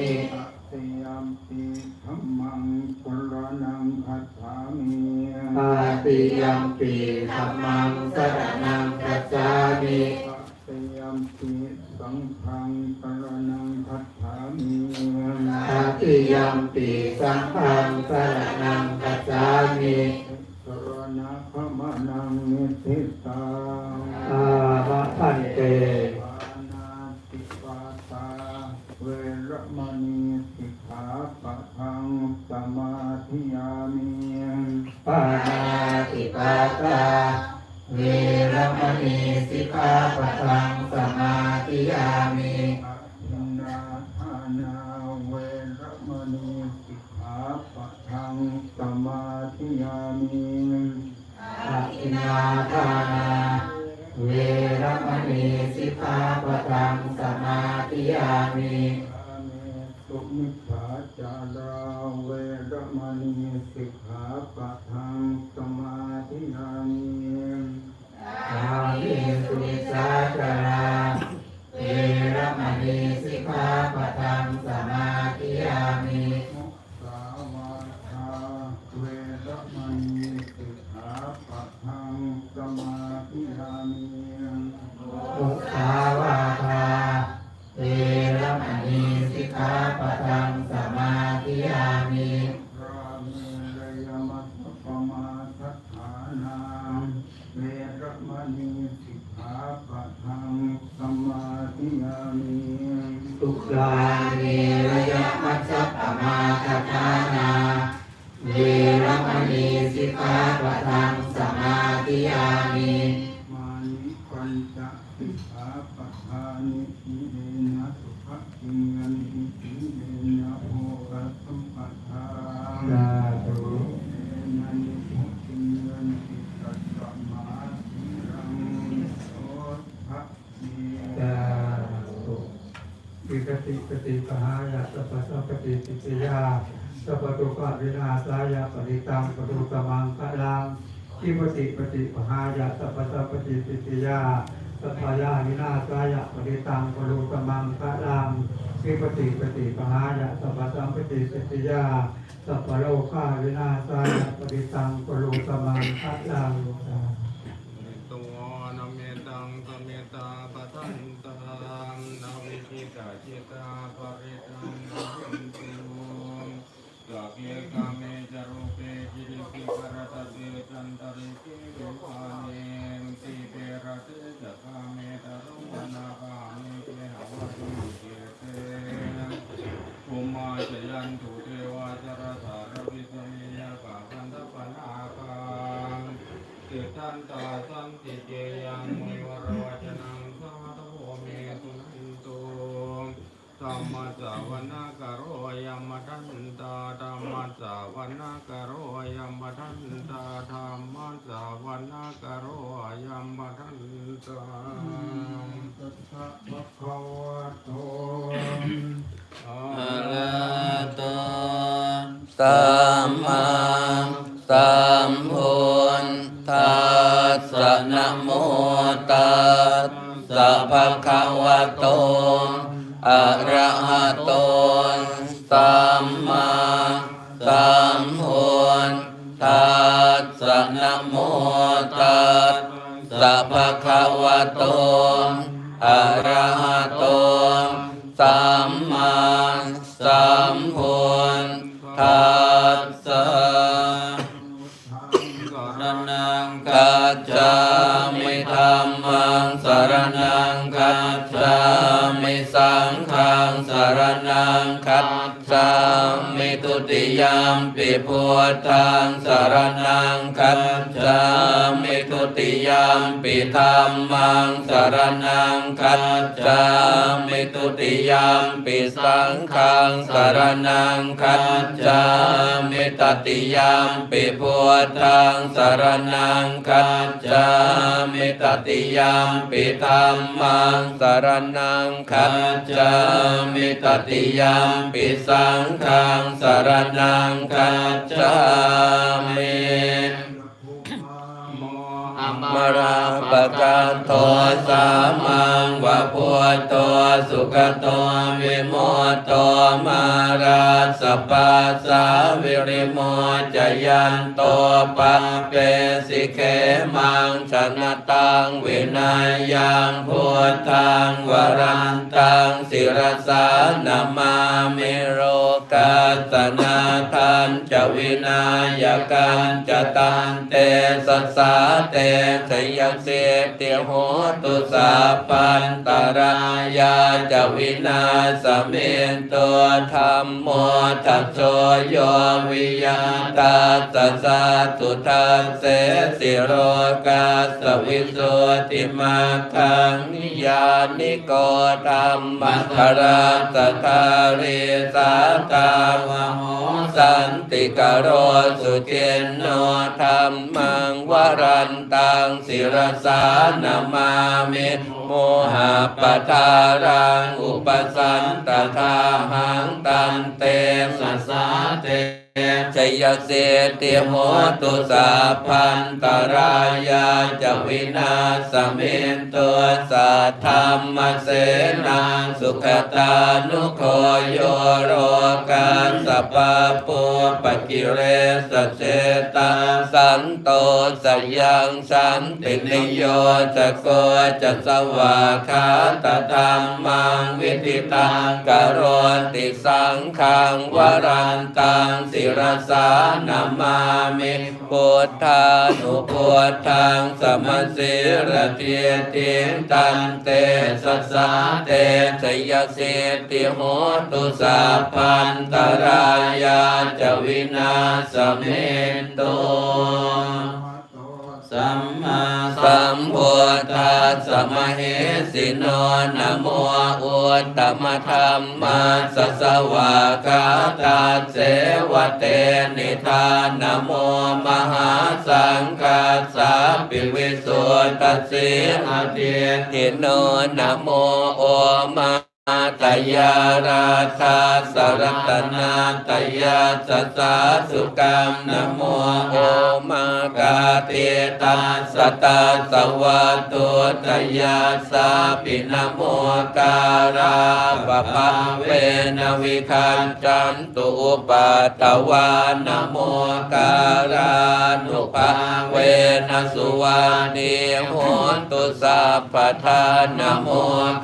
มิตยามปีธรรมังกุลนังคัจฉามิอาติยัมปีธัมมังสรณังคัจฉามิตยามปีสังฆังกุลนังคัจฉามิอาติยัมปีสังฆังสรณังคัจฉามิสรณะขมนังนิสิตา ปาตาเวรมณีสิกขาปัทังสมาธิยา สมาธิยามิมุสาวา วิกติปฏิปหายะสัพพะสัพพติปิจยาสัพพะตุกะวินาสายะปริตังปตุตมังคะลังคิปติปฏิปหายะสัพพะสัพพติปิจยาสัพพะยาวินาสายะปริตังปตุตมังคะลังคิปติปฏิปหายะสัพพะสัพพติปิจยา สัพพะโลกาวินาศายปฏิตังปตุตมังคะลังตัวนาเมตังสเมตาปะทังามิธรรมังสารนังคัจฉามิสังฆังสารนังคัจฉามิ ติยามปิพุทธังสรนังกัจจามิตุติยามปิธรรมังสรนังกัจจามิตุติยามปิสังฆังสรนังกัจจามิตติยามปิพุทธังสรนังกัจจามิตติยามปิธรรมังสรนังกัจจามิตติยามปิสังฆังสรนังกัจจามิภูมาโมอมราปะกัตโทสามัง วะพุทโตสุขโตวิโมตโตมาราสปัสสาวิริโมจยันโตปะเปสิเขมังชนะตังวินัยยังพุทธังวรันตังศิรสานามามิโรกัสนาทันจะวินายกันจะตันเตสัสสาเตสยเสติโหตุสาปันตรายาจวินาสเมนตัวธรรมโมทัสโสโยวิยาตาสัสสะสุทัสเสสิโรกาสวิโสติมาคังนิยานิโกธรรมคาราสทาเรสาตาวโหสันติกโรสุเจนโนธรรมังวรันตังศิรสานามามิโมหะปทารังอุปสันตทาหังตันเตสัสสาเตชยเสติโหตุสาพันตรายาจวินาสเมนตัวสัทธรรมเสนาสุขตานุโคโยโรกาสปะปุปกิเรสเสตาสันโตสยังสันตินิโยจะโกจะสวาคาตธรรมังวิติตังกโรติสังขังวรันตังศิรสานามามิพุทธานุพุทธังสมสิรเทียติตันเตสัสสาเตชยเสติโหตุสาพันตรายาจวินาสเมนโต สัมมาสัมพุทธัสสะมะเหสิโนนะโมอุตตมธรรมาสสสวะกาตาเสวะเตนิทานนะโมมหาสังฆาสาปิวิสุทธัสสิอาเทติโนนะโมโอมา ตยาราชาสรตนาตยาสัสสาสุกรรมนะโมโอมากาเตตาสตาสวัตุตยาสาปินะโมการาปะปะเวนวิคันจันตุปาตวานะโมการา นุภาเวนสุวานีโหนตุสัพพทานโม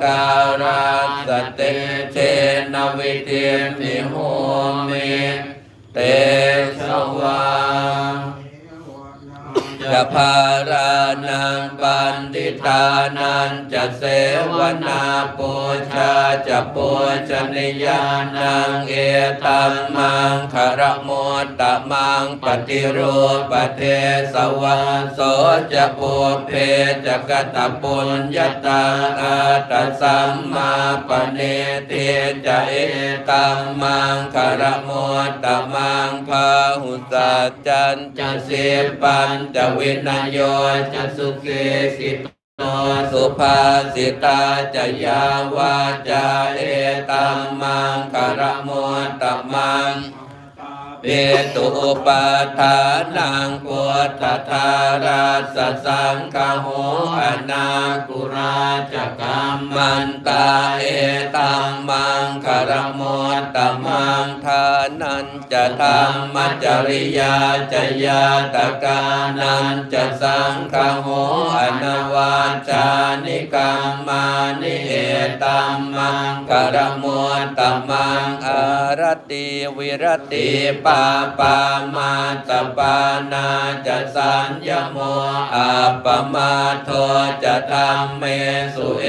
การาสเตเชนวิเทมิโหเมเตสวา จะภารานังปันติตานันจะเสวนาปูชาจะปูชนิยานังเอตัมมังคารโมตตมังปฏิรูปเทสวะโสจะปูเพจะกตปุญญาตังอาตสัมมาปเนติจะเอตัมมังคารโมตตมังพาหุสัจจันจะเสปันจะวินโยจะสุเกสิตโนสุภาสิตาจะยาวาจาเอตัมมังคารโมตตมัง เปตุอุปาทานังปุตตาราสสังคโหอนาคุราจกรรมมันตาเอตัมมังคารมตตมังทานันจะธรรมจริยาจยาตกานันจะสังคโหอนวาจานิกรรมานิเอตัมมังคารมตตมังอารติวิรติปาปามาตปานาจะสัญญโมอาปมาโทจะธรรมเมสุเอ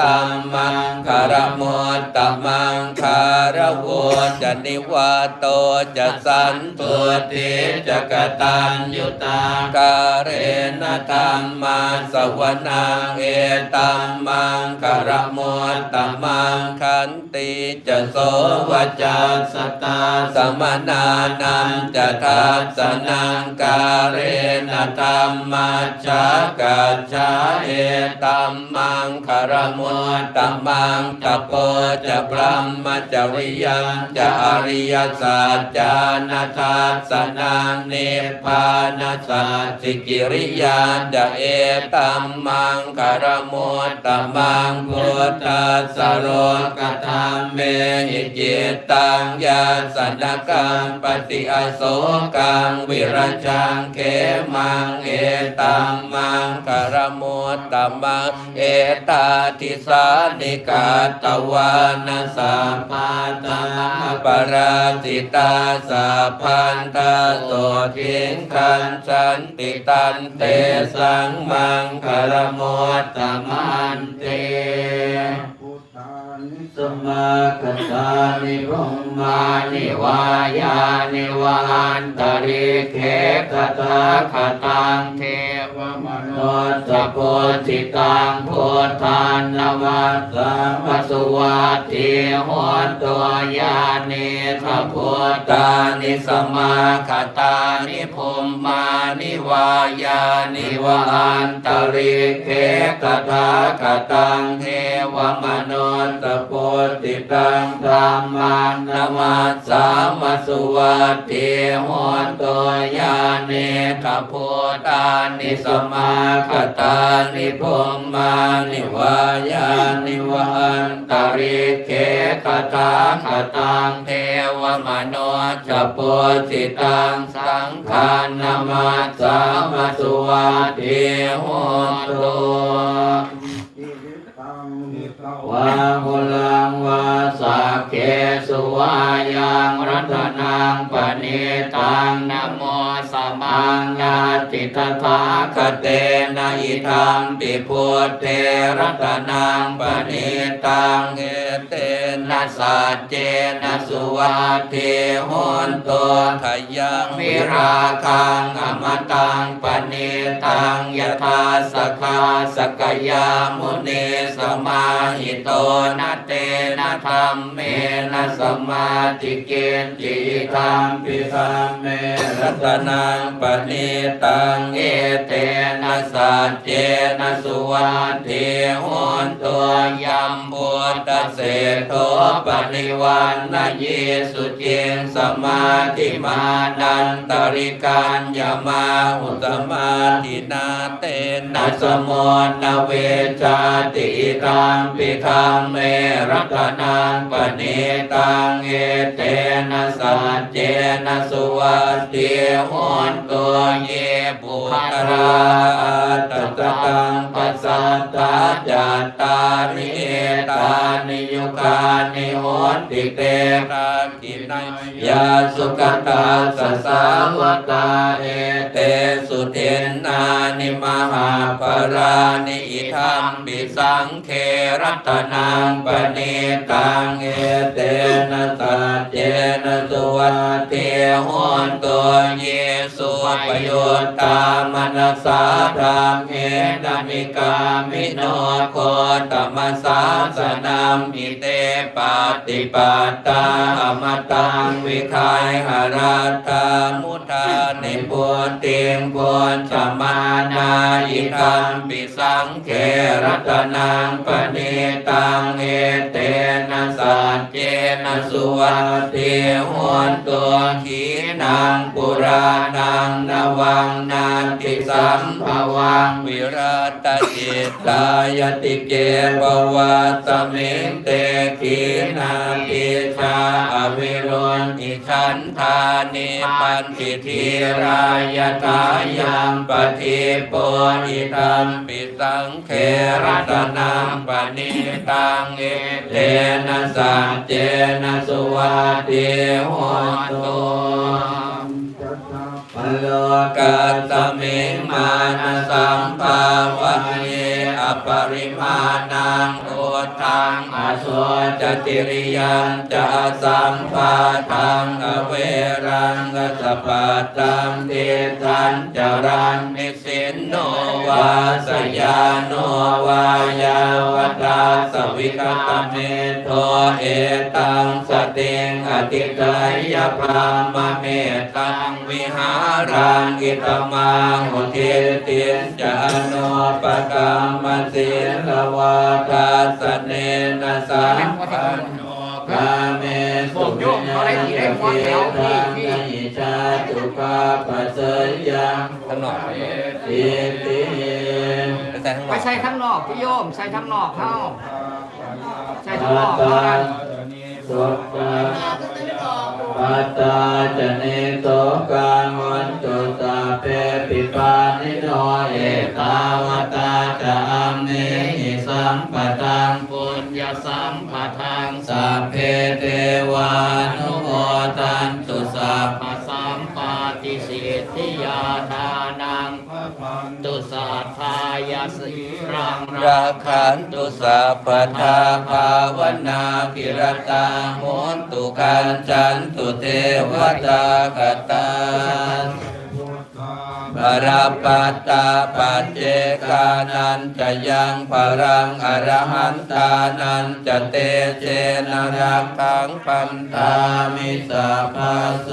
ตัมมังคารโมตตมังคารโวจะนิวาโตจะสันตุติจะกตัญยุตาการเรนธรรมาสวนาเอตัมมังคารโมตตมังขันติจะโสวจัสตาสมนานันจะทัสนังกาเรนธรรมาชากัจฉาเอตัมมังคารโมตตมังตะโปจะพรหมจริยังจะอริยสัจจานาทัสนังเนิพพานาสัสิกิริยาดะเอตัมมังกรมุตตมังพุทธัสสโรกธรรมเมหิจิตตังยาสนกังปฏิอโศกังวิรัชังเขมังเอตัมมังกรมุตตมังเอตาทิสานิกาตวานาสาปาตามปราสิตาสาพันตาโสทิงคันสันติตันเตสังมังคารมุตตมันเตพุท สมาคตานิพงมานิวายานิวันตริเขคตาคตังเทวมโนสะโพธิตังพุทธานนวัสสะมสุวัตถิหนตัวยานิสัพพุทธานิสมาคตานิพมมานิวายานิวันตริเขคตาคตังเทวมโนสะโพธิตังธรรมานามาสามาสุวัตถิโหนตัวยาเนขพุตานิสมาคตานิพมมานิวายานิวันตริเขคตาคตังเทวมโนจโพธิตังสังฆานามาสามาสุวัตถิโหนตุ ตวาหุลังวาสักเคสุวายังรัตนังปณิตังนโมสมังญาติตถาคเตนะอิทังปิพุทเตรัตนังปณิตังเอเตนะ สัจเจนะสุวัตเทโหนตัวขยังวิราคังอมตังปณิตังยถาสกขาสกยามุนีสมาหิโตนเต ธรรมเมนะสมาธิเกณจิตังปิสัมเมรัตนังปณิตังเอเตนะสัจเจนะสุวัตเทโหนตัวยัมพุทธเสโทปนิวันนะเยสุเจงสมาธิมานันตริการยามาอุตมาทินาเตนะสมนเวชาติตังปิคังเมรัตนังปณิตังเอเตนะสัจเจนะสุวัตเทโหนตัวเยปุตราตตะตังปัสสัตตาจัตตาริเอตานิยุคานิโหนติเตระกินยาสุขตาสสาวตาเอเตสุเทนนานิมหาปรานิอิทัมปิสังเครัตนังปณิตังเอเตนะสัจเจนะสุวัตเทโหนตัวเยสุปโยชน์ตามนัสสาธรรมเอดามิกามิโนโคตมสาสนามอิเตปาติปัตตาอมตังวิคายหราตามุทานิพุติงพุนสมานาอิคัมปิสังเขรัตนังปณิตังเอเตนนะสัจเจนะสุวัตเทโหนตัวขีนังปุรานังนวังนาติสัมภวังวิรัตจิตตายติเกปวัตเมงเตขีนาติชาอวิรุณอิชันธานิปันติทีรายตายังปฏิปุริตัมปิสังเขรตนังปณิตังเอเตนะสัจเจนะสุวัตติโหนตุจัตตาปโลกัสสมิงมานะสัมภาวะเยอปริมาณังโอ ทังอโสจติริยังจะสัมภาทังอเวรังกสะปัตตังเทสันจรังนิสินโนวาสยาโนวายาวตาสวิกตเมโทเอตังสติงอติตยพรามเมตังวิหารังกิตมังหุเทตินจโนปกรรมศิลวาทัสเนนะสังฆโนกาเมสุวิญญาณเกตังนิชาตุกาปัสสยังข้างนอกอิติไปใส่ข้างนอกไปใส่ข้างนอกพี่โยมใส่ข้างนอกเข้าใส่ข้างนอกเท่านั้นสุตตา ปัตตาจเนโตกาวันตุตาเปปิปานิโนเอตาวตาจะอัมเนหิสัมปตังปุญญสัมปทังสัพเพเทวานุโมทันตุสัพพสัมปาติสิทธิยาทานัง ตุสัทายาสิรังราคันตุสัพพทาภาวนากิรตาโหนตุกันจันตุเทวตากตาปรปัตตาปัจเจกานันจะยังปรังอรหันตานันจะเตเจนรักขังปันตามิสัพพโส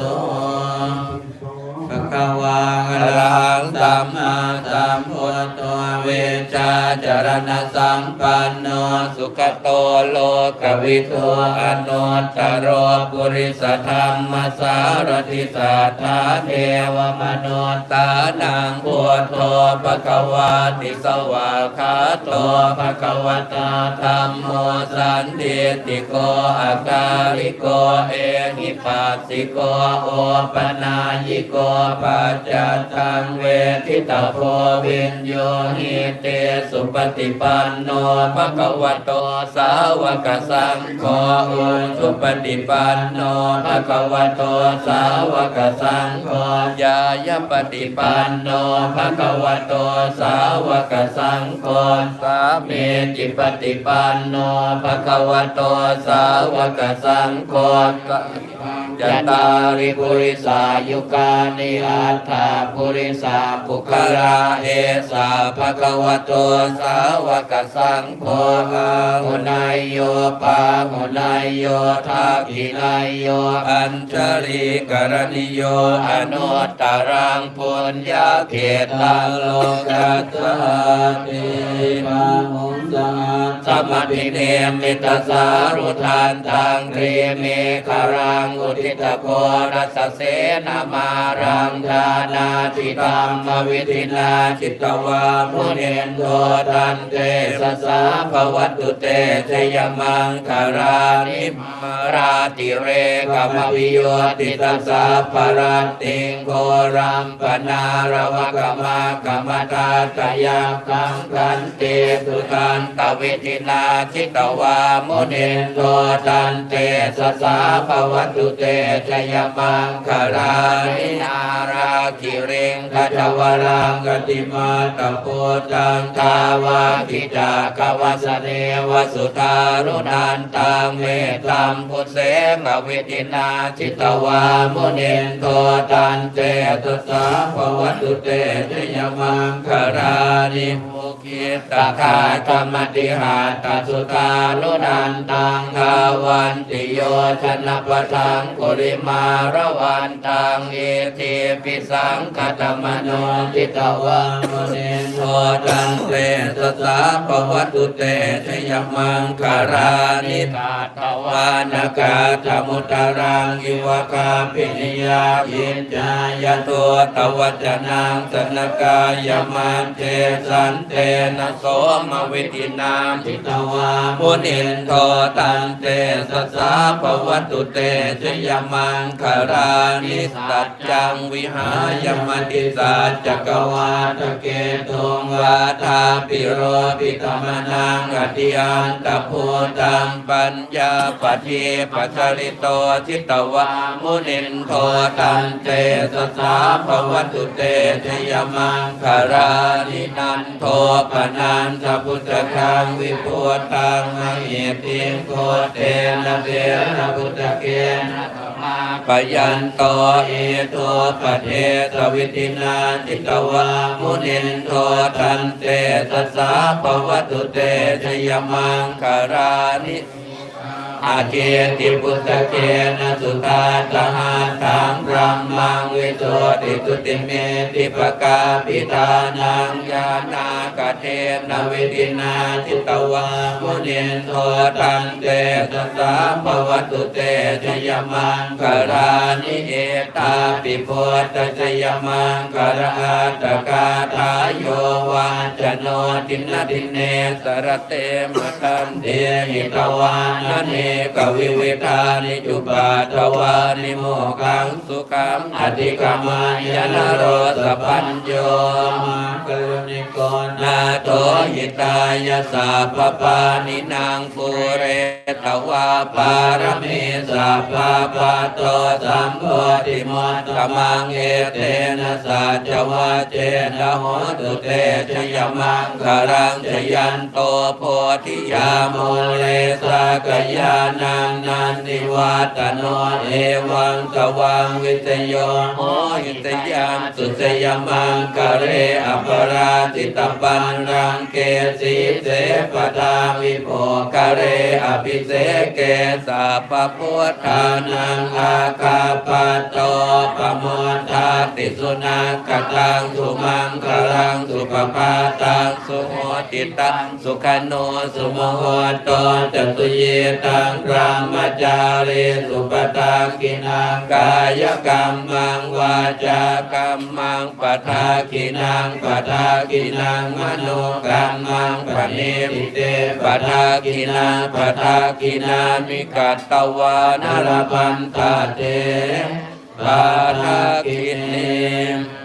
ภะคะวาอะระหังสัมมาสัมพุทโธเวชาจารณสัมปันโนสุขโตโลกวิทูอนุตตรโรปุริสธรรมสารติสัทธาเทวมนุตานังพุทโธภะคะวาติสวาคาโตภะคะวตาธรรมโมสันติติโกอาการิโกเอหิปัสสิโกโอปนายิโกปัจจตังเวทิตาโพวินโยหิเตสุปฏิปันโนภะคะวะโตสาวกสังโฆอุสุปฏิปันโนภะคะวะโตสาวกสังโฆยายปฏิปันโนภะคะวะโตสาวกสังโฆสามีจิปฏิปันโนภะคะวะโตสาวกสังโฆ ยัตตาริปุริสายุกานิอัตถาปุริสาปุคราเอสาภะคะวะโตสาวกสังโฆอาหุนายโยปาหุนายโยทักขินายโยอัญชลีกรณิโยอนุตตรังปุญญาเขตังโลกัสสาติมาหุงสาสมมพิเนมิตสารุทานตังเรเมคารังอุติทิตโกรัสเสนามารังทานาทิธรรมวิธินาจิตวามุเนนโทตันเตสสาภวัตุเตชยมังคารานิมาราติเรกมวิโยติตสสะปรันติงโกรัมปนารวกมากรรมตาตยากังกันเตสุตันตวิธินาจิตวามุเนนโทตันเตสสาภวัตุเตชยมังคารานินาราคิเริงคัจวรังกติมาตะโพตังทาวาทิจากวาสเนวสุตารุนันตังเมตัมพุเสมเวทินาจิตวามุเนนโทตันเตตสาภวัตุเตชยมังคารานิโม กิตาคาธรรมติหาตสุตารุนันตังทาวันติโยชนะปะทังกุริมาระวันตังเอติปิสังคตมโนติตวังมุเนนโทตังเตสสาปวัตุเตชยมังคารานิตาตวานกาธมุตารังอิวกาปินิยายินจายตัวตวัจนังสนกายมันเทสันเตนะโสมวิตินามทิตวามุนินโทตันเตสสาปวัตุเตชยมังคารานิสัจจังวิหายมติสัจจกวาตเกตุงวาทาปิโรปิตมนังอติยันตภูตังปัญญาปฏิปัจจริโตทิตวามุนินโทตันเตสสาภวัตุเตชยมังคารานินันโทปนันทพุทธคังวิปุตังมหิติงโคเตนะเตนะพุทธเกนะธรรมาปยันโตเอโตปเทสวิตินาทิตวามุนินโทตันเตสสาปวัตุเตชยมังคารานิ อาเกติพุทธเกนะสุตาตหาตังรัมมังวิโสติตุติเมติปกาปิตานังยานากเทนะเวทินาทิต วามุนินโทตังเตตสาภวตุเตชยมังครานิเอตาปิโพตชยมังคราตกาทายโยวาจโนตินตินเนสรเตมตันเดหิตวานเนกวิวิธานิจุปาทวานิโมกังสุขังอธิกามายนโรสปัญโยมากุณิโกนาโตหิตายสาปปานินางปุเร ตวาปารมีสัพพะปะโตสัมโพธิมัตตมังเอเตนะสัจวะเจนะโหตุเตชยมังครังชยันโตโพธิยาโมเลสกยานังนันติวัตโนเอวังสวังวิตโยโหหิตยังสุสยมังกะเรอปราติตปันรังเกสีเสปทาวิโภกะเรอภิเสเกสัพพุทธานังอาคาปโตปโมทาติสุนังกตังสุมังคลังสุปปาตังสุโหติตังสุขโนสุโมโหโตจตุเยตังรามจาเรสุปตากินังกายกรรมังวาจากรรมังปทากินังปทากินังมโนกรรมังปณิปิเตปทากินาปทากินามิกัตตวานรพันตาเตปาทากินิม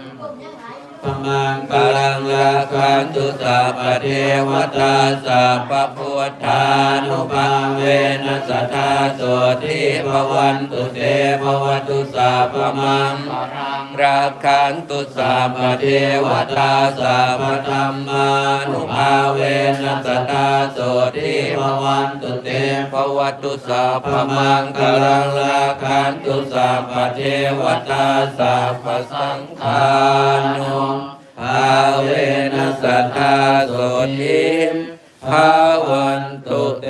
ปมังกลังราคันตุสัพเทวตาสัพพุทธานุภาเวนัสทธาโสทิภวันตุเตภวตุสัพมังปรังราคันตุสัพพเทวตาสัพพธรรมานุภาเวนัสตาโสทิภวันตุเตภวตุสัพพมังคลังราคันตุสัพพเทวตาสัพพสังฆานุ ภาเวนัสตาโสทิมภาวันตุเต